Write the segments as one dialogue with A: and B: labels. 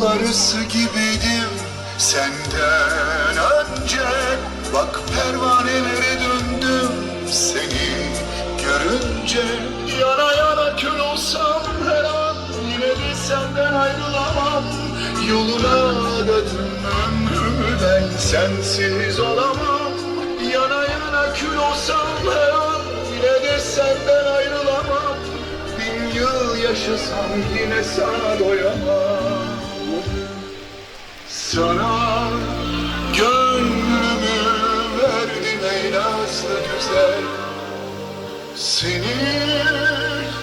A: bal arısı gibiydim senden önce Bak pervanelere döndüm seni görünce. Yana yana kül olsam her an yine de senden ayrılamam. Yoluna ömrümü ben sensiz olamam. Yana yana kül olsam her an yine de senden ayrılamam. Bin yıl yaşasam yine sana doyamam. Sana güzel. Seni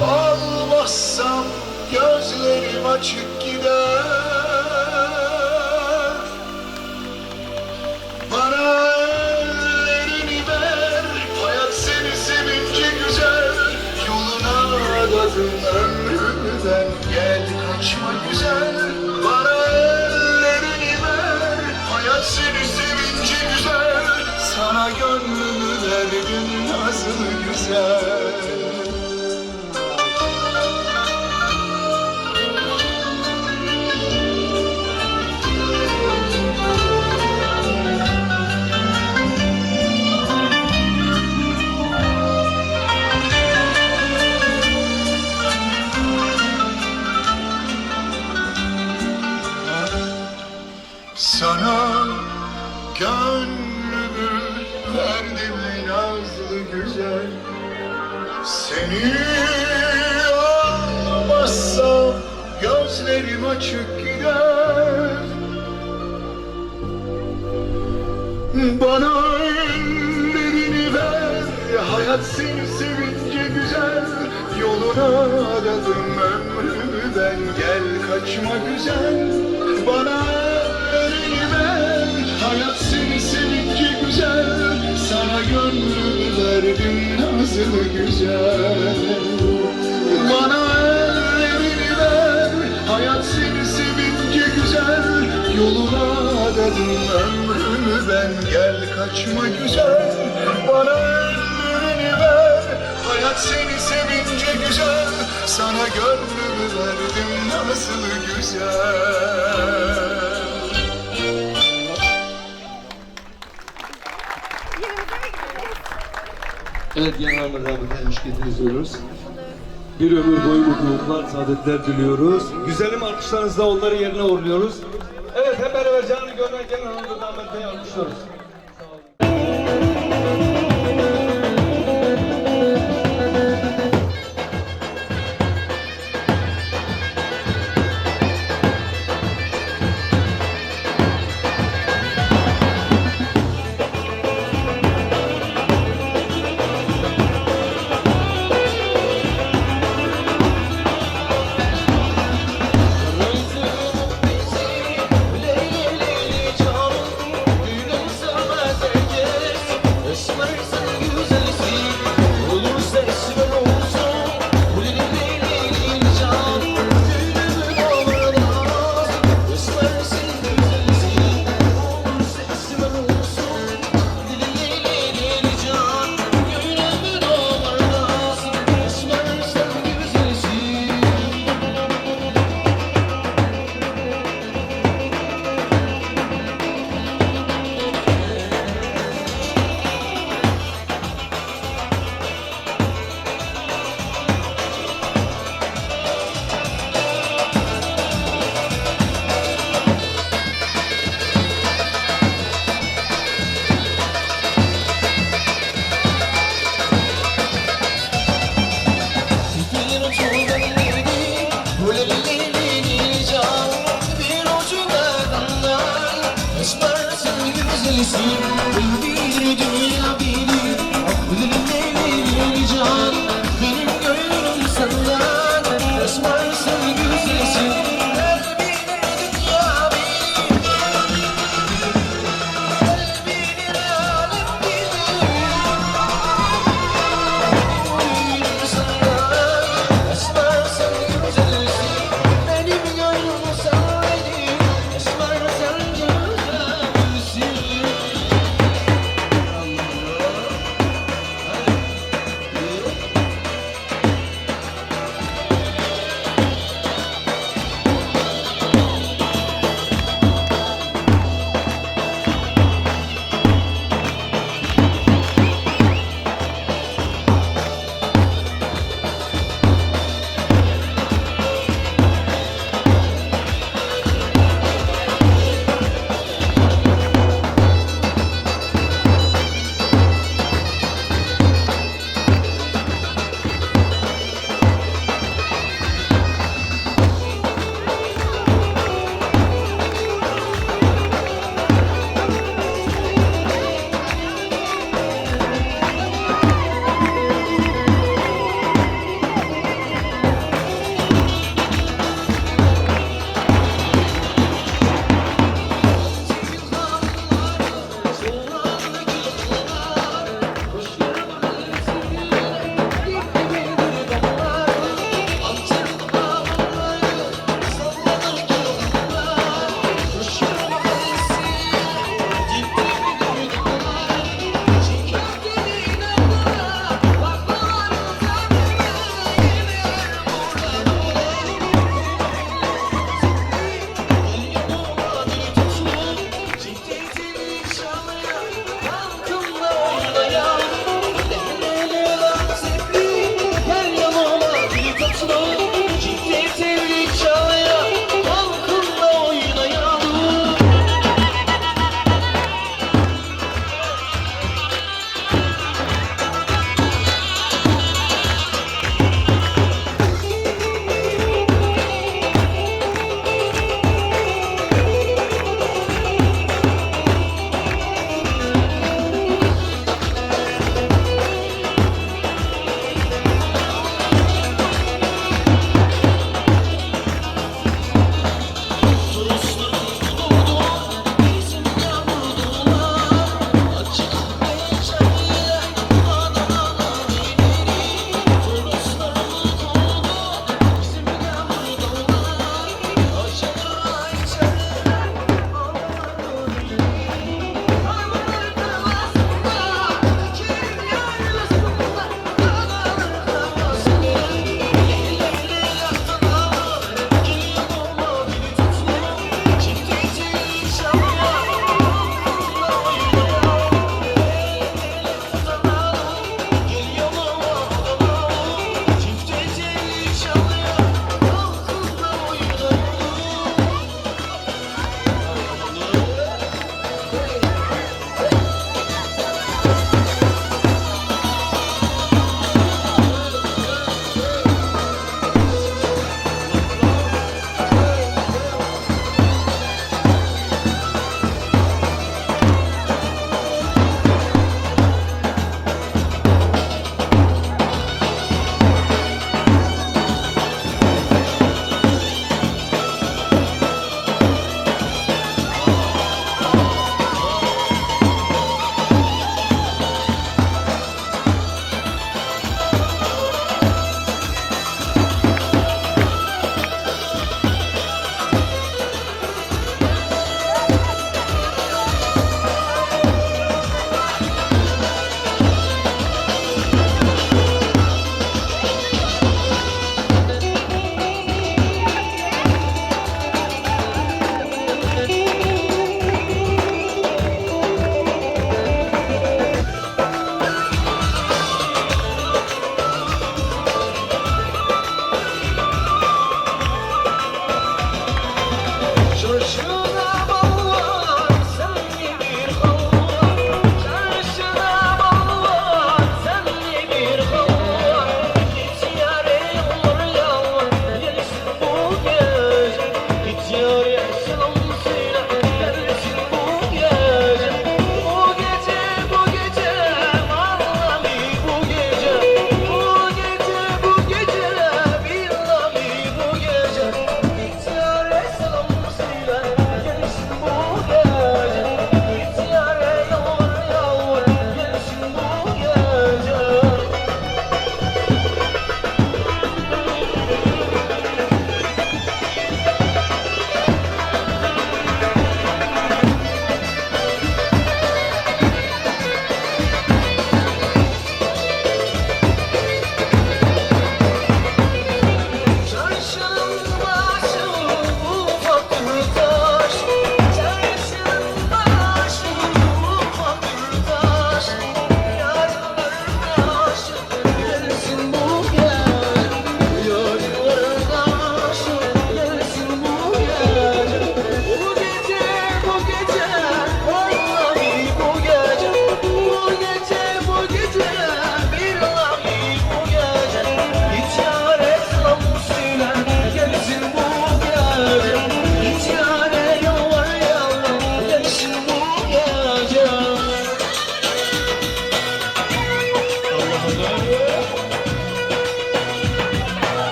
A: almazsam gözlerim açık gider. Bana ellerini ver Hayat seni sevince güzel. Yoluna adadım ömrümden Gel kaçma güzel. Bana ellerini ver Hayat seni güzel Sana Seni almazsam gözlerim açık gider. Bana ellerini ver Hayat seni sevince güzel. Yoluna adadım ömrümü ben Gel kaçma güzel. Bana ellerini ver Hayat seni sevince güzel. Sana gönlümü verdim nazlı güzel. Bana ellerini ver. Hayat seni sevince güzel. Yoluna adadım ömrümü ben. Gel kaçma güzel. Bana ellerini ver. Hayat seni sevince güzel. Sana gönlümü verdim nasıl güzel
B: Evet genel hoş geldiniz diyoruz. Bir ömür boyu mutluluklar, saadetler diliyoruz. Güzelim alkışlarınızla onları yerine uğurluyoruz. Evet hep beraber canlı görmek genel müdürlerimize alkışlıyoruz.